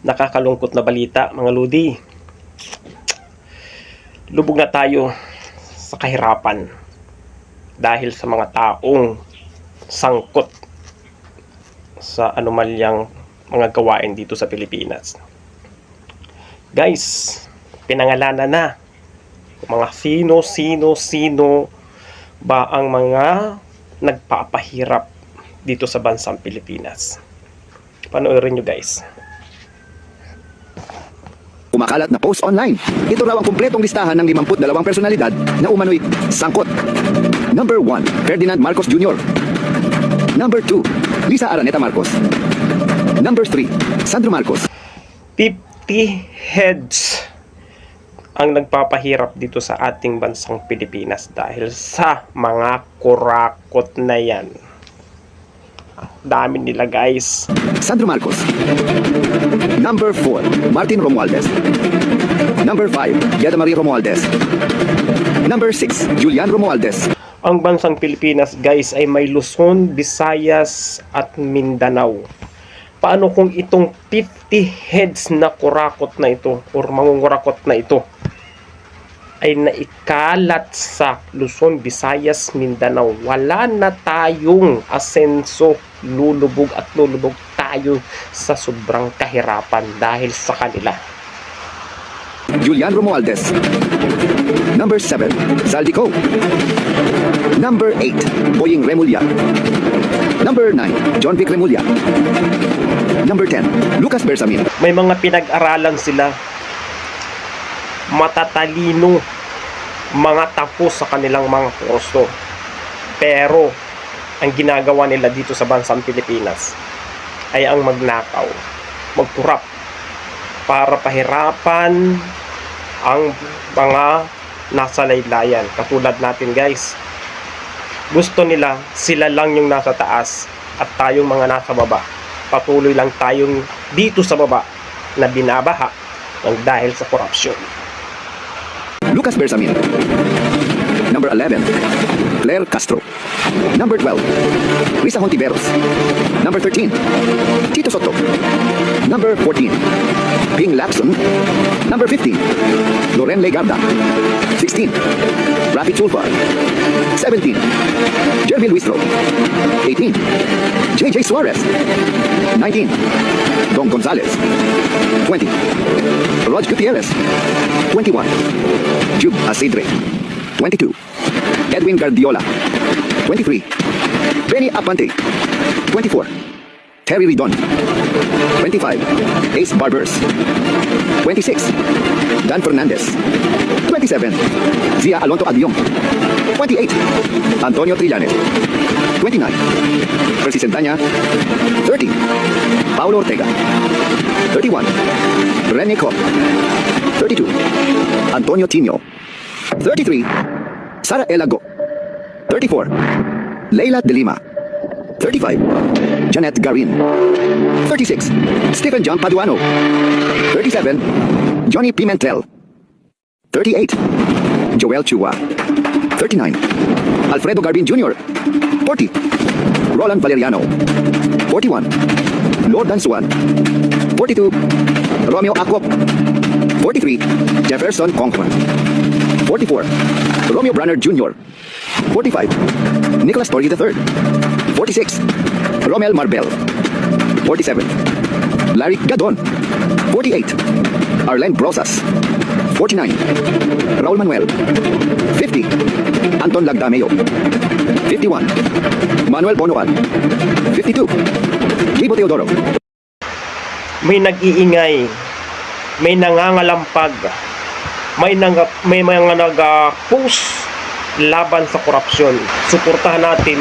nakakalungkot na balita mga ludi. Lubog na tayo sa kahirapan dahil sa mga taong sangkot sa anumalyang mga gawain dito sa Pilipinas. Guys, pinangalanan na mga sino, sino, sino ba ang mga nagpapahirap dito sa bansang Pilipinas. Panoorin nyo guys. Kumakalat na post online. Ito raw ang kumpletong listahan ng 52 personalidad na umano'y sangkot. Number 1, Ferdinand Marcos Jr. Number 2, Lisa Araneta Marcos. Number 3, Sandro Marcos. 50 heads ang nagpapahirap dito sa ating bansang Pilipinas dahil sa mga kurakot na yan. Dami nila guys. Sandro Marcos. Number 4, Martin Romualdez. Number 5, Yada Marie Romualdez. Number 6, Julian Romualdez. Ang bansang Pilipinas guys ay may Luzon, Visayas at Mindanao. Paano kung itong 50 heads na kurakot na ito or mangungurakot na ito ay naikalat sa Luzon, Visayas, Mindanao. Wala na tayong asenso, lulubog at lulubog tayo sa sobrang kahirapan dahil sa kanila. Julian Romualdez. Number 7, Zaldico. Number 8, Boying Remulla. Number 9, John Vic Remulla. Number 10, Lucas Bersamin. may mga pinag-aralan sila matatalino mga tapos sa kanilang mga kurso pero ang ginagawa nila dito sa bansang Pilipinas ay ang magnakaw magkurap para pahirapan ang mga nasa laylayan. Katulad natin guys gusto nila sila lang yung nasa taas at tayong mga nasa baba. Patuloy lang tayong dito sa baba na binabaha ng dahil sa korupsyon. Lucas Bersamin. Number 11, Claire Castro. Number 12, Risa Hontiveros. Number 13, Tito Soto. Number 14, Ping Lacson. Number 15, Loren Legarda. 16, Rafi Tulfar. 17, Jervil Wistro. 18, JJ Suarez. 19, Don Gonzalez. 20, Rog Gutierrez. 21, Jube Asidre. 22, Edwin Guardiola. 23, Benny Apante. 24, Terry Ridon. 25, Ace Barbers. 26, Dan Fernandez. 27, Zia Alonto Aguillon. 28, Antonio Trillanes. 29, Percy Sentanya. 30, Paulo Ortega. 31, Rene Cop. 32, Antonio Tino. 33, Sara Elago. 34, Leila De Lima. 35, Janet Garin. 36, Stephen John Paduano. 37, Johnny Pimentel. 38, Joel Chua. 39, Alfredo Garbin Jr. 40, Roland Valeriano. 41, Lord Dansuan. 42, Romeo Acop. 43, Jefferson Conklin. 44, Romeo Branner Jr. 45, Nicholas Torres III. 46, Romel Marbel. 47, Larry Gadon. 48, Arlen Brosas. 49, Raul Manuel. 50, Anton Lagdameo. 51, Manuel Bonoan. 52, Gibo Teodoro. May nag-iingay, may nangangalampag, may, nang, may mga nag-post laban sa korupsyon. Suportahan natin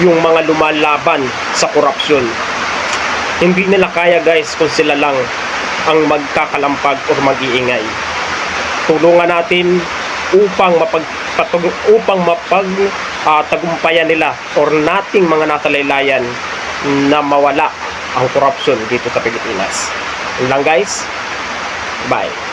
yung mga lumalaban sa korupsyon. Hindi nila kaya guys kung sila lang ang magkakalampag o mag-iingay. Tulungan natin upang mapag patug- upang mapag ah, tagumpayan nila or nating mga nasa laylayan na mawala ang korupsyon dito sa Pilipinas. Yun lang guys. Bye.